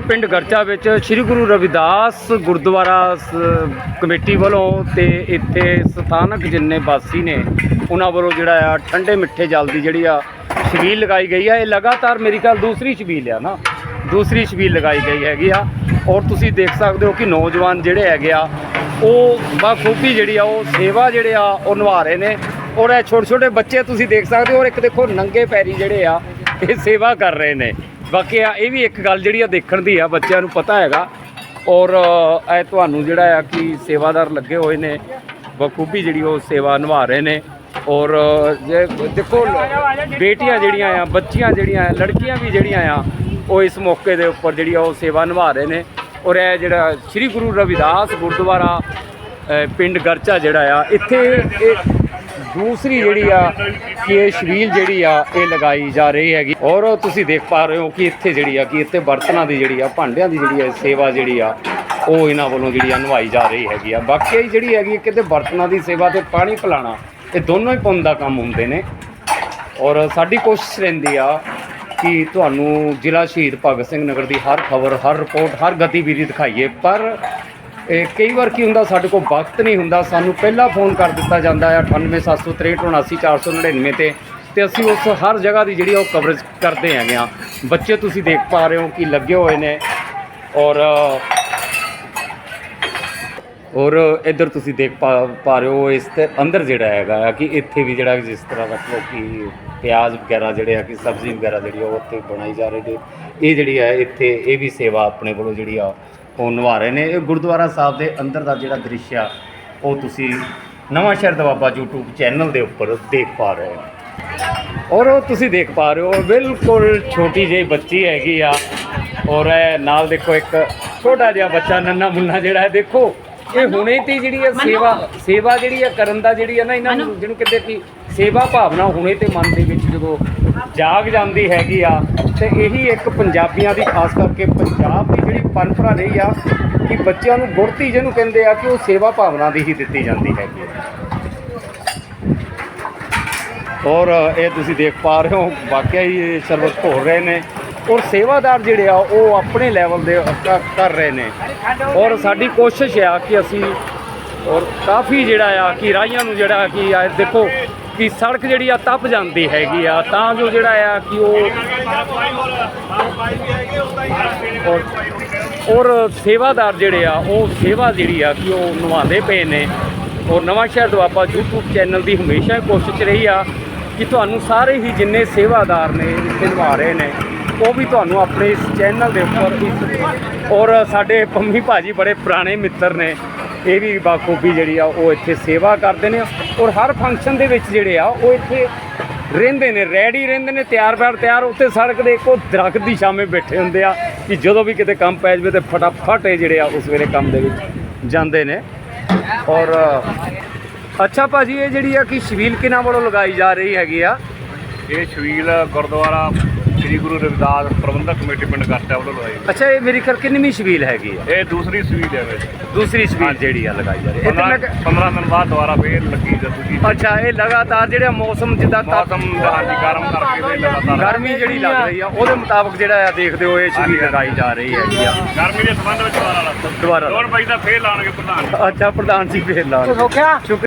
ਪਿੰਡ ਗਰਚਾ ਵਿੱਚ ਸ੍ਰੀ ਗੁਰੂ ਰਵਿਦਾਸ ਗੁਰਦੁਆਰਾ ਕਮੇਟੀ ਵੱਲੋਂ ਤੇ ਇੱਥੇ ਸਥਾਨਕ ਜਿੰਨੇ ਵਾਸੀ ਨੇ, ਉਹਨਾਂ ਵੱਲੋਂ ਜਿਹੜਾ ਆ ਠੰਡੇ ਮਿੱਠੇ ਜਲ ਦੀ ਜਿਹੜੀ ਆ ਛਬੀਲ ਲਗਾਈ ਗਈ ਆ। ਇਹ ਲਗਾਤਾਰ ਮੇਰੀ ਖਿਆਲ ਦੂਸਰੀ ਛਬੀਲ ਆ ਨਾ, ਦੂਸਰੀ ਛਬੀਲ ਲਗਾਈ ਗਈ ਹੈਗੀ ਆ। ਔਰ ਤੁਸੀਂ ਦੇਖ ਸਕਦੇ ਹੋ ਕਿ ਨੌਜਵਾਨ ਜਿਹੜੇ ਹੈਗੇ ਆ, ਉਹ ਬਾਖੂਬੀ ਜਿਹੜੀ ਆ, ਉਹ ਸੇਵਾ ਜਿਹੜੇ ਆ, ਉਹ ਨਿਭਾ ਰਹੇ ਨੇ। ਔਰ ਇਹ ਛੋਟੇ ਛੋਟੇ ਬੱਚੇ ਤੁਸੀਂ ਦੇਖ ਸਕਦੇ ਹੋ, ਔਰ ਇੱਕ ਦੇਖੋ ਨੰਗੇ ਪੈਰੀ ਜਿਹੜੇ ਆ, ਇਹ ਸੇਵਾ ਕਰ ਰਹੇ ਨੇ। ਬਾਕੀ ਆ, ਇਹ ਵੀ ਇੱਕ ਗੱਲ ਜਿਹੜੀ ਆ ਦੇਖਣ ਦੀ ਆ, ਬੱਚਿਆਂ ਨੂੰ ਪਤਾ ਹੈਗਾ। ਔਰ ਇਹ ਤੁਹਾਨੂੰ ਜਿਹੜਾ ਆ ਕਿ ਸੇਵਾਦਾਰ ਲੱਗੇ ਹੋਏ ਨੇ, ਬਖੂਬੀ ਜਿਹੜੀ ਉਹ ਸੇਵਾ ਨਿਭਾ ਰਹੇ ਨੇ। ਔਰ ਜੇ ਦੇਖੋ, ਬੇਟੀਆਂ ਜਿਹੜੀਆਂ ਆ, ਬੱਚੀਆਂ ਜਿਹੜੀਆਂ ਆ ਲੜਕੀਆਂ ਵੀ ਜਿਹੜੀਆਂ ਆ, ਉਹ ਇਸ ਮੌਕੇ ਦੇ ਉੱਪਰ ਜਿਹੜੀ ਆ ਉਹ ਸੇਵਾ ਨਿਭਾ ਰਹੇ ਨੇ। ਔਰ ਇਹ ਜਿਹੜਾ ਸ੍ਰੀ ਗੁਰੂ ਰਵਿਦਾਸ ਗੁਰਦੁਆਰਾ ਪਿੰਡ ਗਰਚਾ ਜਿਹੜਾ ਆ, ਇੱਥੇ ਇਹ ਦੂਸਰੀ ਜਿਹੜੀ ਆ ਕਿ ਇਹ ਛਬੀਲ ਜਿਹੜੀ ਆ, ਇਹ ਲਗਾਈ ਜਾ ਰਹੀ ਹੈਗੀ। ਔਰ ਤੁਸੀਂ ਦੇਖ ਪਾ ਰਹੇ ਹੋ ਕਿ ਇੱਥੇ ਜਿਹੜੀ ਆ, ਕਿ ਇੱਥੇ ਬਰਤਨਾਂ ਦੀ ਜਿਹੜੀ ਆ, ਭਾਂਡਿਆਂ ਦੀ ਜਿਹੜੀ ਆ ਸੇਵਾ ਜਿਹੜੀ ਆ, ਉਹ ਇਹਨਾਂ ਵੱਲੋਂ ਜਿਹੜੀ ਆ ਨਿਭਾਈ ਜਾ ਰਹੀ ਹੈਗੀ ਆ। ਬਾਕੀ ਜਿਹੜੀ ਹੈਗੀ ਕਿਤੇ ਬਰਤਨਾਂ ਦੀ ਸੇਵਾ ਤੇ ਪਾਣੀ ਪਿਲਾਣਾ ਇਹ ਦੋਨੋਂ ਹੀ ਪੁੰਨ ਦਾ ਕੰਮ ਹੁੰਦੇ ਨੇ। ਔਰ ਸਾਡੀ ਕੋਸ਼ਿਸ਼ ਰਹਿੰਦੀ ਆ ਕਿ ਤੁਹਾਨੂੰ ਜ਼ਿਲ੍ਹਾ ਸ਼ਹੀਦ ਭਗਤ ਸਿੰਘ ਨਗਰ ਦੀ ਹਰ ਖਬਰ, ਹਰ ਰਿਪੋਰਟ, ਹਰ ਗਤੀਵਿਧੀ ਦਿਖਾਈਏ। ਪਰ ਇਹ ਕਈ ਵਾਰ ਕੀ ਹੁੰਦਾ, ਸਾਡੇ ਕੋਲ ਵਕਤ ਨਹੀਂ ਹੁੰਦਾ। ਸਾਨੂੰ ਪਹਿਲਾਂ ਫੋਨ ਕਰ ਦਿੱਤਾ ਜਾਂਦਾ ਹੈ 9873379499 ਤੇ ਤੇ ਅਸੀਂ ਉਸ ਹਰ ਜਗ੍ਹਾ ਦੀ ਜਿਹੜੀ ਆ ਉਹ ਕਵਰੇਜ ਕਰਦੇ ਹੈਗੇ ਆ। ਬੱਚੇ ਤੁਸੀਂ ਦੇਖ ਪਾ ਰਹੇ ਹੋ ਕਿ ਲੱਗੇ ਹੋਏ ਨੇ। ਔਰ ਔਰ ਇੱਧਰ ਤੁਸੀਂ ਦੇਖ ਪਾ ਪਾ ਰਹੇ ਹੋ ਇਸ 'ਤੇ ਅੰਦਰ ਜਿਹੜਾ ਹੈਗਾ ਆ ਕਿ ਇੱਥੇ ਵੀ ਜਿਹੜਾ ਜਿਸ ਤਰ੍ਹਾਂ ਮਤਲਬ ਕਿ ਪਿਆਜ਼ ਵਗੈਰਾ ਜਿਹੜੇ ਆ ਕਿ ਸਬਜ਼ੀ ਵਗੈਰਾ ਜਿਹੜੀ ਆ ਉਹ ਉੱਥੇ ਬਣਾਈ ਜਾ ਰਹੀ ਹੈ। ਇਹ ਜਿਹੜੀ ਹੈ ਇੱਥੇ, ਇਹ ਵੀ ਸੇਵਾ ਆਪਣੇ ਕੋਲੋਂ ਜਿਹੜੀ ਆ ਉਹ ਨਿਭਾ ਰਹੇ ਨੇ। ਇਹ ਗੁਰਦੁਆਰਾ ਸਾਹਿਬ ਦੇ ਅੰਦਰ ਦਾ ਜਿਹੜਾ ਦ੍ਰਿਸ਼ ਆ, ਉਹ ਤੁਸੀਂ ਨਵਾਂ ਸ਼ਹਿਰ ਦਾ ਬਾਬਾ YouTube ਚੈਨਲ ਦੇ ਉੱਪਰ ਦੇਖ ਪਾ ਰਹੇ ਹੋ। ਔਰ ਉਹ ਤੁਸੀਂ ਦੇਖ ਪਾ ਰਹੇ ਹੋ, ਬਿਲਕੁਲ ਛੋਟੀ ਜਿਹੀ ਬੱਚੀ ਹੈਗੀ ਆ। ਔਰ ਨਾਲ ਦੇਖੋ ਇੱਕ ਛੋਟਾ ਜਿਹਾ ਬੱਚਾ ਨੰਨਾ ਮੁੰਨਾ ਜਿਹੜਾ ਹੈ, ਦੇਖੋ। ਇਹ ਹੁਣੇ ਤੇ ਜਿਹੜੀ ਹੈ ਸੇਵਾ ਸੇਵਾ ਜਿਹੜੀ ਹੈ ਕਰਨ ਦਾ ਜਿਹੜੀ ਹੈ ਨਾ ਇਹਨਾਂ ਨੂੰ ਜਿਹਨੂੰ ਕਹਿੰਦੇ ਕਿ ਸੇਵਾ ਭਾਵਨਾ ਹੁਣੇ ਤੇ ਮਨ ਦੇ ਵਿੱਚ ਜਦੋਂ ਜਾਗ ਜਾਂਦੀ ਹੈਗੀ ਆ ਤੇ ਇਹੀ ਇੱਕ ਪੰਜਾਬੀਆਂ ਦੀ ਖਾਸ ਕਰਕੇ ਪੰਜਾਬ ਦੀ ਜਿਹੜੀ ਪਰੰਪਰਾ ਰਹੀ ਆ ਕਿ ਬੱਚਿਆਂ ਨੂੰ ਗੁਰਤੀ ਜਿਹਨੂੰ ਕਹਿੰਦੇ ਆ ਕਿ ਉਹ ਸੇਵਾ ਭਾਵਨਾ ਦੀ ਹੀ ਦਿੱਤੀ ਜਾਂਦੀ ਹੈਗੀ ਆ। ਔਰ ਇਹ ਤੁਸੀਂ ਦੇਖ ਪਾ ਰਹੇ ਹੋ ਵਾਕਿਆ ਹੀ ਸਰਬਤ ਘੋਲ ਰਹੇ ਨੇ। ਔਰ ਸੇਵਾਦਾਰ ਜਿਹੜੇ ਆ, ਉਹ ਆਪਣੇ ਲੈਵਲ ਦੇ ਕਰ ਰਹੇ ਨੇ। ਔਰ ਸਾਡੀ ਕੋਸ਼ਿਸ਼ ਆ ਕਿ ਅਸੀਂ ਔਰ ਕਾਫੀ ਜਿਹੜਾ ਆ ਕਿ ਰਾਹੀਆਂ ਨੂੰ ਜਿਹੜਾ ਕਿ ਆ, ਦੇਖੋ ਕਿ ਸੜਕ ਜਿਹੜੀ ਆ, ਤਪ ਜਾਂਦੀ ਹੈਗੀ ਆ। ਤਾਂ ਜੋ ਜਿਹੜਾ ਆ ਕਿ ਉਹ ਔਰ ਔਰ ਸੇਵਾਦਾਰ ਜਿਹੜੇ ਆ, ਉਹ ਸੇਵਾ ਜਿਹੜੀ ਆ ਕਿ ਉਹ ਨਿਭਾਉਂਦੇ ਪਏ ਨੇ। ਔਰ ਨਵਾਂ ਸ਼ਹਿਰ ਦੁਆਬਾ YouTube ਚੈਨਲ ਦੀ ਹਮੇਸ਼ਾ ਹੀ ਕੋਸ਼ਿਸ਼ ਰਹੀ ਆ ਕਿ ਤੁਹਾਨੂੰ ਸਾਰੇ ਹੀ ਜਿੰਨੇ ਸੇਵਾਦਾਰ ਨੇ, ਇੱਥੇ ਨਿਭਾ ਰਹੇ ਨੇ। ਉਹ ਵੀ ਤੁਹਾਨੂੰ ਆਪਣੇ ਇਸ ਚੈਨਲ ਦੇ ਉੱਪਰ ਇਸ ਔਰ ਸਾਡੇ ਪੰਮੀ ਭਾਜੀ ਬੜੇ ਪੁਰਾਣੇ ਮਿੱਤਰ ਨੇ। ਇਹ ਵੀ ਬਾਖੂਬੀ ਜਿਹੜੀ ਆ, ਉਹ ਇੱਥੇ ਸੇਵਾ ਕਰਦੇ ਨੇ ਔਰ ਹਰ ਫੰਕਸ਼ਨ ਦੇ ਵਿੱਚ ਜਿਹੜੇ ਆ, ਉਹ ਇੱਥੇ ਰਹਿੰਦੇ ਨੇ ਰੈਡੀ ਰਹਿੰਦੇ ਨੇ, ਤਿਆਰ ਬੈਰ ਤਿਆਰ। ਉੱਤੇ ਸੜਕ ਦੇ ਇੱਕੋ ਦਰਖਤ ਦੀ ਛਾਵੇਂ ਬੈਠੇ ਹੁੰਦੇ ਆ ਕਿ ਜਦੋਂ ਵੀ ਕਿਤੇ ਕੰਮ ਪੈ ਜਾਵੇ ਤੇ ਫਟਾਫਟ ਇਹ ਜਿਹੜੇ ਆ, ਉਸ ਵੇਲੇ ਕੰਮ ਦੇ ਵਿੱਚ ਜਾਂਦੇ ਨੇ। ਔਰ, ਅੱਛਾ ਭਾਜੀ, ਇਹ ਜਿਹੜੀ ਆ ਕਿ ਸ਼ਬੀਲ ਕਿਨਾਂ ਵੱਲੋਂ ਲਗਾਈ ਜਾ ਰਹੀ ਹੈਗੀ ਆ ਇਹ ਸ਼ਵੀਲ ਗੁਰਦੁਆਰਾ ਸ੍ਰੀ ਗੁਰੂ ਰਵਿਦਾਸ ਪ੍ਰਬੰਧਕ ਕਮੇਟੀ ਪਿੰਡ ਗਰਚਾ ਵੱਲੋਂ ਲਗਾਈ ਅੱਛਾ ਇਹ ਮੇਰੀ ਖਰ ਕਿੰਨਵੀਂ ਸ਼ਬੀਲ ਹੈਗੀ ਆ? ਇਹ ਦੂਸਰੀ ਸ਼ਵੀਲ ਹੈ ਵਿੱਚ। ਦੂਸਰੀ ਸ਼ਬੀਲ ਜਿਹੜੀ ਆ ਲਗਾਈ ਜਾ ਰਹੀ ਹੈ। ਇਹ 15 ਕਿੰਨਾ ਕੁ- 15 ਦਿਨ ਬਾਅਦ ਦੁਬਾਰਾ ਫੇਰ ਲੱਗੀ ਜਦੂਗੀ ਅੱਛਾ ਇਹ ਲਗਾਤਾਰ ਜਿਹੜਾ ਮੌਸਮ ਜਿੱਦਾਂ ਮੌਸਮ ਦਾ ਹਾਂਜੀ ਗਰਮ ਕਰਕੇ ਤੇ ਲਗਾਤਾਰ ਗਰਮੀ ਜਿਹੜੀ ਲੱਗ ਰਹੀ ਆ ਉਹਦੇ ਮੁਤਾਬਕ ਜਿਹੜਾ ਆ ਦੇਖਦੇ ਹੋ ਇਹ ਸ਼ਬੀਲ ਲਗਾਈ ਜਾ ਰਹੀ ਹੈਗੀ ਆ। ਗਰਮੀ ਦੇ ਸੰਬੰਧ ਵਿੱਚ ਦੁਬਾਰਾ ਲਾ ਦੁਬਾਰਾ ਦੋਨ ਵਜੇ ਦਾ ਫੇਰ ਲਾਣਗੇ ਪ੍ਰਧਾਨ ਅੱਛਾ ਪ੍ਰਧਾਨ ਜੀ ਫੇਰ ਲਾ ਸ਼ੁਕਰ